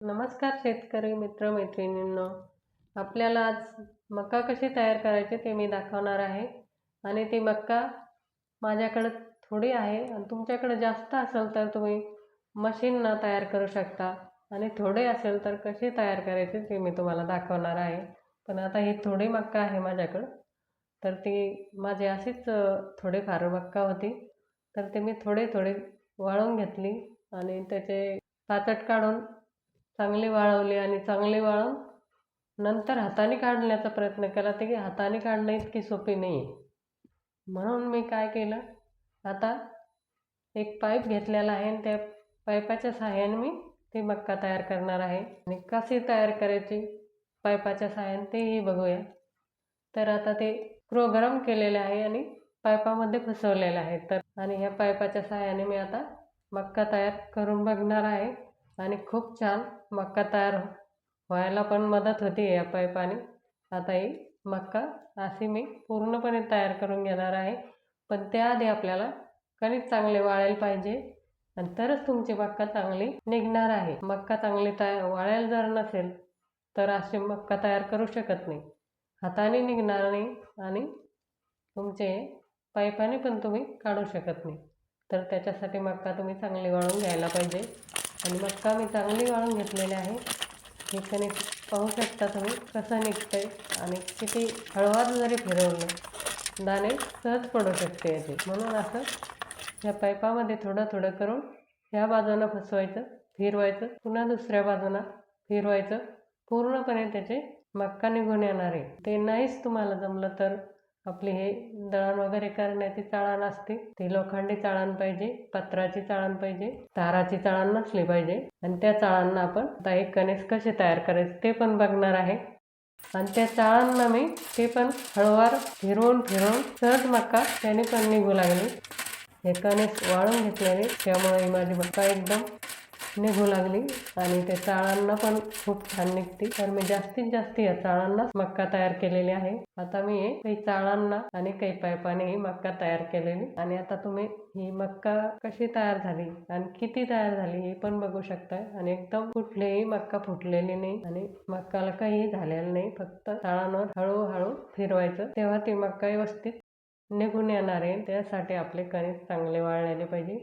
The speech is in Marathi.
नमस्कार शेतकरी मित्र मैत्रिणींनो आपल्याला आज मका कशी तयार करायची ते मी दाखवणार आहे. आणि ती मक्का माझ्याकडं थोडी आहे आणि तुमच्याकडे जास्त असेल तर तुम्ही मशीननं तयार करू शकता. आणि थोडे असेल तर कशी तयार करायची ते मी तुम्हाला दाखवणार आहे. पण आता ही थोडी मक्का आहे माझ्याकडं. तर ती माझी अशीच थोडीफार मक्का होती. तर ते मी थोडे थोडे वाळवून घेतली आणि त्याचे पाचट काढून चांगली वाळवली आणि चांगली वाळवून नंतर हाताने काढण्याचा प्रयत्न केला. ते की हाताने काढणं इतकी सोपी नाही आहे म्हणून मी काय केलं? आता एक पाईप घेतलेला आहे आणि त्या पाईपाच्या सहाय्याने मी ती मक्का तयार करणार आहे. आणि कशी तयार करायची पाईपाच्या सहाय्याने तेही बघूया. तर आता ते क्रो गरम केलेले आहे आणि पाईपामध्ये फसवलेलं आहे. तर आणि ह्या पाईपाच्या सहाय्याने मी आता मक्का तयार करून बघणार आहे. आणि खूप छान मक्का तयार हो- व्हायला पण मदत होती या पाईपाने. आता ही मक्का अशी मी पूर्णपणे तयार करून घेणार आहे. पण त्याआधी आपल्याला कणिक चांगले वाळायला पाहिजे आणि तरच तुमची मक्का चांगली निघणार आहे. मक्का चांगली तयार वाळायला जर नसेल तर अशी मक्का तयार करू शकत नाही. हाताने निघणार नाही आणि तुमचे पाईपाने पण तुम्ही काढू शकत नाही. तर त्याच्यासाठी मक्का तुम्ही चांगली वाळून घ्यायला पाहिजे. आणि मक्का मी चांगली वाळून घेतलेली आहे. हे कणिक पाहू शकता तुम्ही कसं निघतंय आणि किती हळवार जरी फिरवलं दाणे सहज पडू शकते याचे. म्हणून असं ह्या पाईपामध्ये थोडं थोडं करून ह्या बाजूनं फसवायचं फिरवायचं पुन्हा दुसऱ्या बाजूनं फिरवायचं. पूर्णपणे त्याचे मक्का निघून येणार आहे. ते नाहीच तुम्हाला जमलं तर आपली हे दळण वगैरे करण्याची चाळण असते. ती लोखंडी चाळण पाहिजे पत्राची चाळण पाहिजे ताराची चाळण नसली पाहिजे. आणि त्या चाळांना आपण आता एक कणीस कसे तयार करायचे ते पण बघणार आहे. आणि त्या चाळांना मी ते पण हळूवार फिरवून फिरवून सहज मक्का त्याने पण निघू लागली. हे कणीस वाळून घेतल्याने त्यामुळे माझी मक्का एकदम निघू लागली आणि त्या चाळांना पण खूप छान निघते. तर मी जास्तीत जास्त या चाळांना मक्का तयार केलेली आहे. आता मी काही चाळांना आणि काही पायपाने ही मक्का तयार केलेली. आणि आता तुम्ही ही मक्का कशी तयार झाली आणि किती तयार झाली हे पण बघू शकताय. आणि एकदम कुठलीही मक्का फुटलेली नाही आणि मक्काला काही झालेलं नाही. फक्त चाळांवर हळूहळू फिरवायचं. तेव्हा ती मक्का व्यवस्थित निघून येणार आहे. त्यासाठी आपले कणिक चांगले वाळलेले पाहिजे.